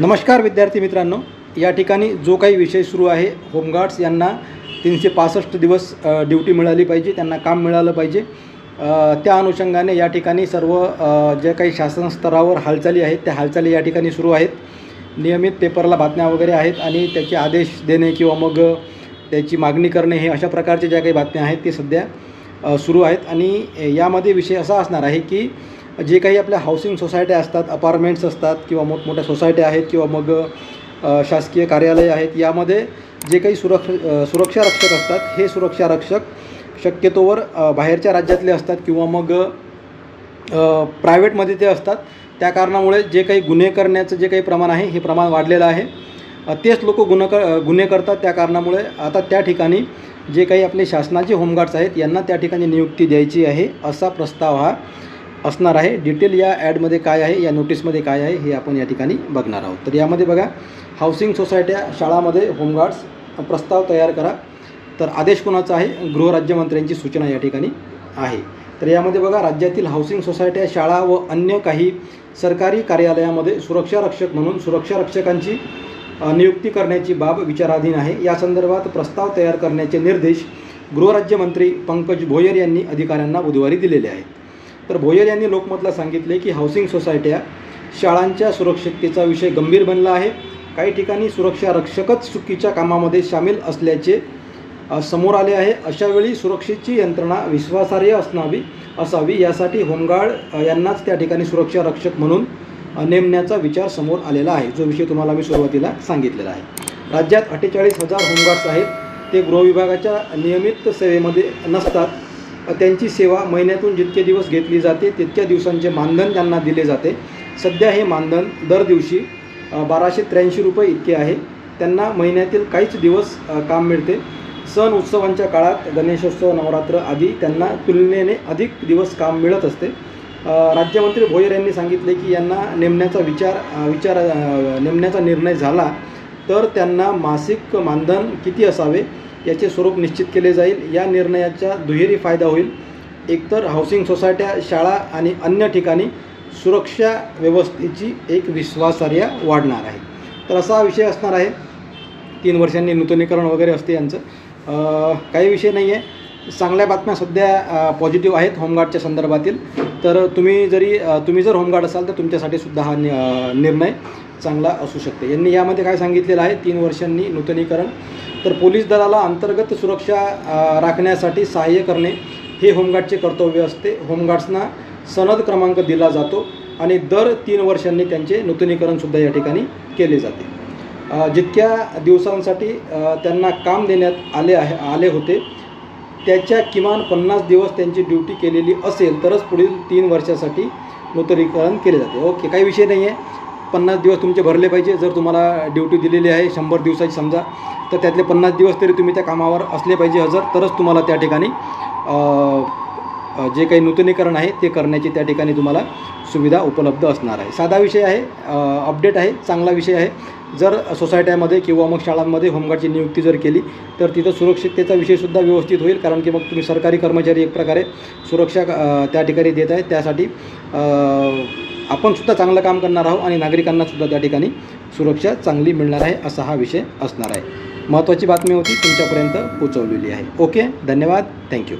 नमस्कार विद्यार्थी मित्रांनो. या ठिकाणी जो काही विषय सुरू आहे होमगार्ड्स यांना तीनशे पासष्ट दिवस ड्युटी मिळाली पाहिजे त्यांना काम मिळालं पाहिजे. त्या अनुषंगाने या ठिकाणी सर्व ज्या जे काही शासन स्तरावर हालचाली आहेत त्या हालचाली या ठिकाणी सुरू आहेत. नियमित पेपरला बातम्या वगैरे आहेत आणि त्याचे आदेश देणे किंवा मग त्याची मागणी करणे हे अशा प्रकारच्या ज्या काही बातम्या आहेत ते सध्या सुरू आहेत. आणि यामध्ये विषय असा असणार आहे की जे काही आपल्या हाऊसिंग सोसायट्या असतात अपार्टमेंट्स असतात किंवा मोठमोठ्या सोसायट्या आहेत किंवा मग शासकीय कार्यालय आहेत यामध्ये जे काही सुरक्ष सुरक्षा रक्षक असतात हे सुरक्षा रक्षक शक्यतोवर बाहेरच्या राज्यातले असतात किंवा मग प्रायव्हेटमध्ये ते असतात. त्या कारणामुळे जे काही गुन्हे करण्याचं जे काही प्रमाण आहे हे प्रमाण वाढलेलं आहे. तेच लोक गुन्हा कर गुन्हे करतात. त्या कारणामुळे आता त्या ठिकाणी जे काही आपले शासनाचे होमगार्ड्स आहेत यांना त्या ठिकाणी नियुक्ती द्यायची आहे असा प्रस्ताव हा असणार आहे. डिटेल या ॲडमध्ये काय आहे या नोटीसमध्ये काय आहे हे आपण या ठिकाणी बघणार आहोत. तर यामध्ये बघा हाऊसिंग सोसायट्या शाळामध्ये होमगार्ड्स प्रस्ताव तयार करा. तर आदेश कोणाचा आहे? गृहराज्यमंत्र्यांची सूचना या ठिकाणी आहे. तर यामध्ये बघा राज्यातील हाऊसिंग सोसायट्या शाळा व अन्य काही सरकारी कार्यालयामध्ये सुरक्षा रक्षक म्हणून सुरक्षा रक्षकांची नियुक्ती करण्याची बाब विचाराधीन आहे. या संदर्भात प्रस्ताव तयार करण्याचे निर्देश गृहराज्यमंत्री पंकज भोयर यांनी अधिकाऱ्यांना बुधवारी दिलेले आहेत. तर भोयर यांनी लोकमतला सांगितले की हाऊसिंग सोसायट्या शाळांच्या सुरक्षिततेचा विषय गंभीर बनला आहे. काही ठिकाणी सुरक्षा रक्षकच चुकीच्या कामामध्ये सामील असल्याचे समोर आले आहे. अशावेळी सुरक्षेची यंत्रणा विश्वासार्ह असणावी असावी यासाठी होमगार्ड यांनाच त्या ठिकाणी सुरक्षा रक्षक म्हणून नेमण्याचा विचार समोर आलेला आहे. जो विषय तुम्हाला मी सुरुवातीला सांगितलेला आहे. राज्यात अठ्ठेचाळीस हजार होमगार्ड्स आहेत. ते गृहविभागाच्या नियमित सेवेमध्ये नसतात. त्यांची सेवा महिन्यातून जितके दिवस घेतली जाते तितक्या दिवसांचे मानधन त्यांना दिले जाते. सध्या हे मानधन दर दिवशी बाराशे त्र्याऐंशी रुपये इतके आहे. त्यांना महिन्यातील काहीच दिवस काम मिळते. सण उत्सवांच्या काळात गणेशोत्सव नवरात्र आदी त्यांना तुलनेने अधिक दिवस काम मिळत असते. राज्यमंत्री भोयर यांनी सांगितले की यांना नेमण्याचा विचार विचार नेमण्याचा निर्णय झाला तर त्यांना मासिक मानधन किती असावे याचे स्वरूप निश्चित केले जाईल. या निर्णयाचा दुहेरी फायदा होईल. एकतर हाऊसिंग सोसायट्या शाळा आणि अन्य ठिकाणी सुरक्षा व्यवस्थेची एक विश्वासार्ह वाढणार आहे. तर असा हा विषय असणार आहे. तीन वर्षांनी नूतनीकरण वगैरे असते यांचं. काही विषय नाही आहे चांगल्या बातम्या सध्या पॉझिटिव्ह आहेत होमगार्डच्या संदर्भातील. तर तुम्ही जरी तुम्ही जर होमगार्ड असाल तर तुमच्यासाठी सुद्धा हा नि- निर्णय चांगला असू शकते. यांनी यामध्ये काय सांगितलेलं आहे? तीन वर्षांनी नूतनीकरण. तर पोलीस दलाला अंतर्गत सुरक्षा राखण्यासाठी सहाय्य करणे हे होमगार्डचे कर्तव्य असते. होमगार्ड्सना सनद क्रमांक दिला जातो आणि दर तीन वर्षांनी त्यांचे नूतनीकरणसुद्धा या ठिकाणी केले जाते. जितक्या दिवसांसाठी त्यांना काम देण्यात आले आहे आले होते त्याच्या किमान पन्नास दिवस त्यांची ड्युटी केलेली असेल तरच पुढील तीन वर्षासाठी नूतनीकरण केले जाते. ओके काही विषय नाही आहे पन्नास दिवस तुमचे भरले पाहिजे. जर तुम्हाला ड्युटी दिलेली आहे शंभर दिवसाची समजा तर त्यातले पन्नास दिवस तरी तुम्ही त्या कामावर असले पाहिजे हजर. तरच तुम्हाला त्या ठिकाणी जे काही नूतनीकरण आहे ते करण्याची त्या ठिकाणी तुम्हाला सुविधा उपलब्ध असणार आहे. साधा विषय आहे अपडेट आहे चांगला विषय आहे. जर सोसायट्यामध्ये किंवा मग शाळांमध्ये होमगार्डची नियुक्ती जर केली तर तिथं सुरक्षिततेचा विषयसुद्धा व्यवस्थित होईल कारण की मग तुम्ही सरकारी कर्मचारी एक प्रकारे सुरक्षा त्या ठिकाणी देत आहे. त्यासाठी आपणसुद्धा आपण सुद्धा चांगलं काम करणार आहोत आणि नागरिकांनासुद्धा त्या ठिकाणी सुरक्षा चांगली मिळणार आहे असा हा विषय असणार आहे. महत्त्वाची बातमी होती तुमच्यापर्यंत पोचवलेली आहे. ओके धन्यवाद. थँक्यू